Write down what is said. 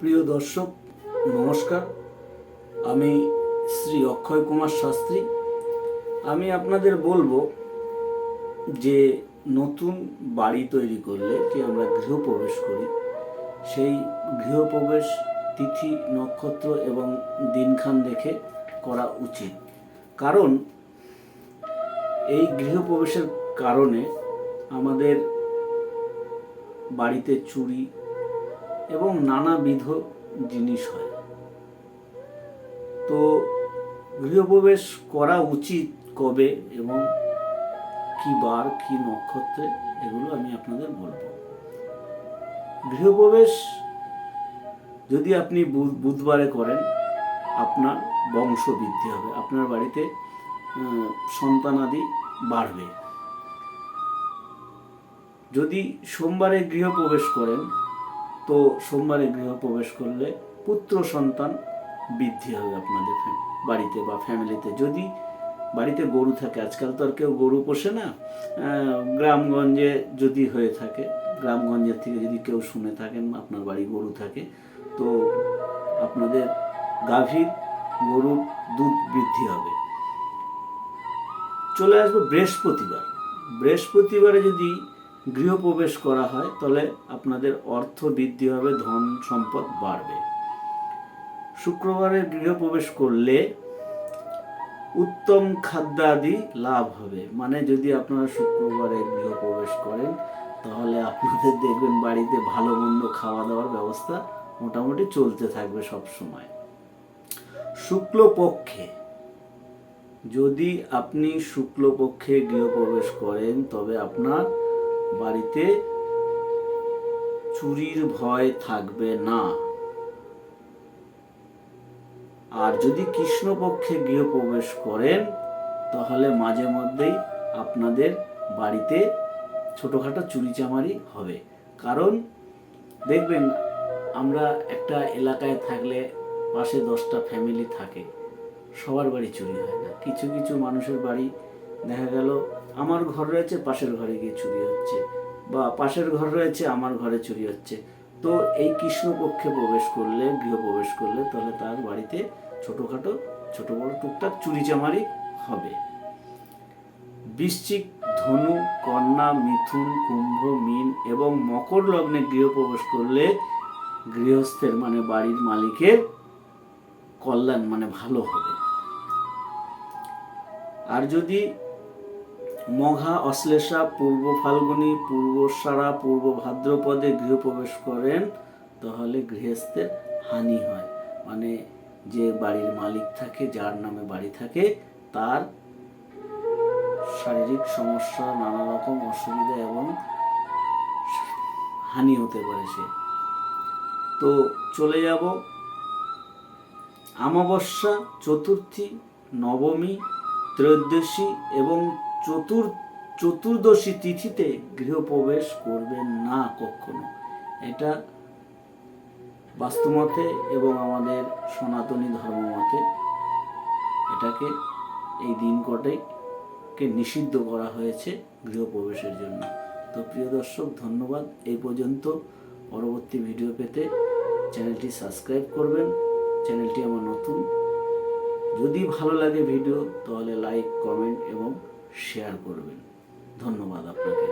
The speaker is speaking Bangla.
প্রিয় দর্শক, নমস্কার। আমি শ্রী অক্ষয় কুমার শাস্ত্রী। আমি আপনাদের বলব যে, নতুন বাড়ি তৈরি করলে যে আমরা গৃহপ্রবেশ করি? সেই গৃহপ্রবেশ তিথি, নক্ষত্র এবং দিনখান দেখে করা উচিত। কারণ, এই গৃহপ্রবেশের কারণে আমাদের বাড়িতে চুরি এবং নানাবিধ জিনিস হয়। তো গৃহপ্রবেশ করা উচিত কবে এবং কি বার, কি নক্ষত্রে, এগুলো আমি আপনাদের বলব। গৃহপ্রবেশ যদি আপনি বুধ- বুধবারে করেন, আপনার বংশ বৃদ্ধি হবে, আপনার বাড়িতে সন্তানাদি বাড়বে। যদি সোমবারে গৃহপ্রবেশ করেন তো সোমবারে গৃহপ্রবেশ করলে পুত্র সন্তান বৃদ্ধি হবে আপনাদের বাড়িতে বা ফ্যামিলিতে। যদি বাড়িতে গরু থাকে, আজকাল তো আর কেউ গরু পোষে না গ্রামগঞ্জে যদি হয়ে থাকে, গ্রামগঞ্জের থেকে যদি কেউ শুনে থাকেন আপনার বাড়ি গরু থাকে, তো আপনাদের গাভীর গরুর দুধ বৃদ্ধি হবে। চলে আসবে বৃহস্পতিবার। বৃহস্পতিবারে যদি গৃহপ্রবেশ করা হয়, তাহলে আপনাদের অর্থ বৃদ্ধি হবে, ধন সম্পদ বাড়বে। শুক্রবারে গৃহপ্রবেশ করলে উত্তম খাদ্যাদি লাভ হবে। মানে যদি আপনারা শুক্রবারে গৃহপ্রবেশ করেন, তাহলে আপনাদের দেখবেন বাড়িতে ভালো মন্দ খাওয়া দাওয়ার ব্যবস্থা মোটামুটি চলতে থাকবে সব সময়। শুক্লপক্ষে, যদি আপনি শুক্লপক্ষে গৃহপ্রবেশ করেন, তবে আপনার বাড়িতে চুরির ভয় থাকবে না। আর যদি কৃষ্ণপক্ষে গৃহপ্রবেশ করেন, তাহলে মাঝে মধ্যেই আপনাদের বাড়িতে ছোটোখাটো চুরিচামারি হবে। কারণ দেখবেন, আমরা একটা এলাকায় থাকলে পাশে দশটা ফ্যামিলি থাকে। সবার বাড়ি চুরি হয় না। কিছু কিছু মানুষের বাড়ি দেখা গেল, আমার ঘর রয়েছে, পাশের ঘরে গিয়ে চুরি হচ্ছে। বা পাশের ঘর রয়েছে, আমার ঘরে চুরি হচ্ছে। তো এই কৃষ্ণপক্ষে প্রবেশ করলে গৃহপ্রবেশ করলে, তাহলে তার বাড়িতে ছোটোখাটো, ছোট বড় টুকটাক চুরিচামারি হবে। বৃশ্চিক, ধনু, কন্যা, মিথুন, কুম্ভ, মিন এবং মকর লগ্নে গৃহপ্রবেশ করলে গৃহস্থের মানে বাড়ির মালিকের কল্যাণ মানে ভালো হবে। আর যদি মঘা অশ্লেষা পূর্ব ফাল্গুনী পূর্বসারা পূর্ব ভাদ্রপদে গৃহপ্রবেশ করেন, তাহলে গৃহস্থের হানি হয়। মানে যে বাড়ির মালিক থাকে, যার নামে বাড়ি থাকে, তার শারীরিক সমস্যা, নানা রকম অসুবিধা এবং হানি হতে পারে সে। তো চলে যাব আমাবস্যা চতুর্থী, নবমী, ত্রয়োদশী এবং চতুর, চতুর্দশী তিথিতে গৃহপ্রবেশ করবেন না কখনো। এটা বাস্তুমতে এবং আমাদের সনাতনী ধর্মমতে এটাকে এই দিন কটাইকে নিষিদ্ধ করা হয়েছে গৃহপ্রবেশের জন্য। তো প্রিয় দর্শক, ধন্যবাদ। এই পর্যন্ত পরবর্তী ভিডিও পেতে চ্যানেলটি সাবস্ক্রাইব করবেন। চ্যানেলটি আমার নতুন। যদি ভালো লাগে ভিডিও, তাহলে লাইক, কমেন্ট এবং শেয়ার করবেন। ধন্যবাদ আপনাকে।